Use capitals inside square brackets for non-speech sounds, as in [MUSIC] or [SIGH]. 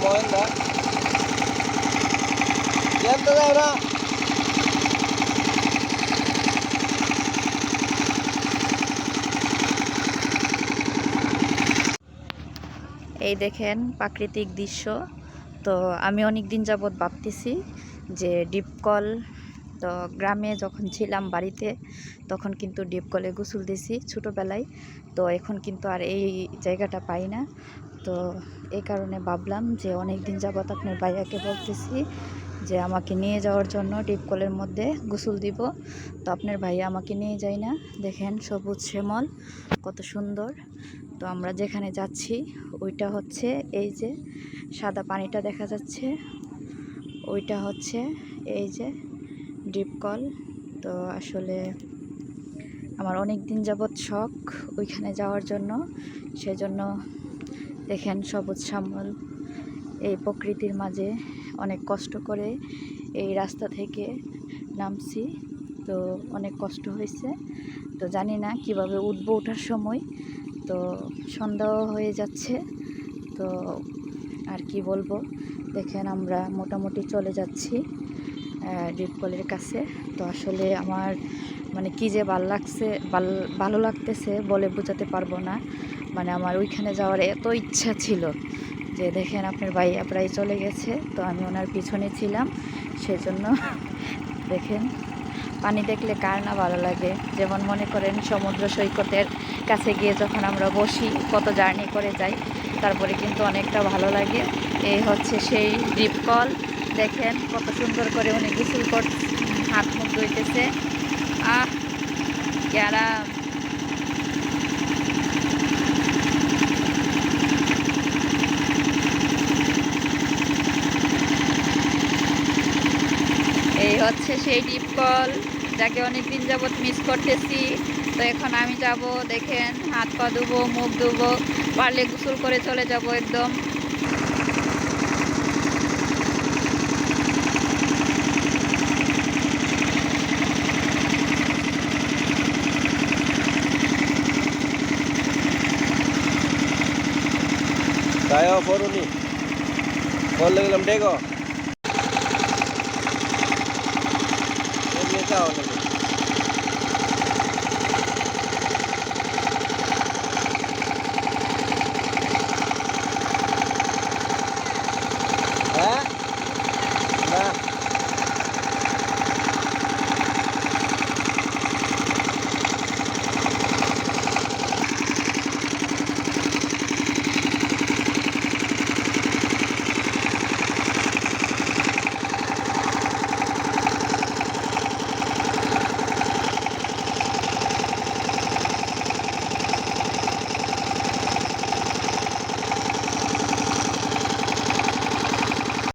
এই দেখেন প্রাকৃতিক দৃশ্য। তো আমি অনেক দিন যাবৎ ভাবতেছি যে ডিপ কল তো গ্রামে যখন ছিলাম বাড়িতে, তখন কিন্তু ডিপ কলে গোসল দিছি ছোটোবেলায়। তো এখন কিন্তু আর এই জায়গাটা পাই না। তো এই কারণে ভাবলাম যে অনেক দিন যাবৎ আপনার ভাইয়াকে বলতেছি যে আমাকে নিয়ে যাওয়ার জন্য ডিপ কলের মধ্যে গোসল দিব। তো আপনার ভাইয়া আমাকে নিয়ে যায় না। দেখেন সবুজ শ্যামল, কত সুন্দর। তো আমরা যেখানে যাচ্ছি, ওইটা হচ্ছে এই যে সাদা পানিটা দেখা যাচ্ছে। ওইটা হচ্ছে এই যে ডিপ কল তো আসলে আমার অনেক দিন যাবৎ শখ ওইখানে যাওয়ার জন্য। সেজন্য দেখেন সবুজ শ্যামল, এই প্রকৃতির মাঝে অনেক কষ্ট করে এই রাস্তা থেকে নামছি। তো অনেক কষ্ট হয়েছে। তো জানি না কীভাবে উঠবো ওঠার সময়। তো সন্ধ্যাও হয়ে যাচ্ছে। তো আর কি বলব? দেখেন আমরা মোটামুটি চলে যাচ্ছি। ডিপকলের কাছে। তো আসলে আমার মানে কি যে ভালো লাগছে, ভাল- লাগতেছে বলে বোঝাতে পারব না। মানে আমার ওইখানে যাওয়ার এত ইচ্ছা ছিল যে দেখেন আপনার ভাইয়া প্রায় চলে গেছে। তো আমি ওনার পিছনে ছিলাম, সেজন্য [LAUGHS] দেখেন পানি দেখলে কার না ভালো লাগে। যেমন মনে করেন সমুদ্র সৈকতের কাছে গিয়ে যখন আমরা বসি, কত জার্নি করে যাই, তারপরে কিন্তু অনেকটা ভালো লাগে। এই হচ্ছে সেই ডিপ কল। দেখেন কত সুন্দর করে উনি গোসল কর হাত মুখ ধুইতেছে। আহ ক্যারাম এই হচ্ছে সেই ডিপ কল যাকে অনেক দিন যাবৎ মিস করতেছি। তো এখন আমি যাব, দেখেন, হাত পা ধুবো, মুখ ধুবো, পারলে গোসল করে চলে যাব একদম। दाया फोर उन्हीं फोर लगे लमटेगा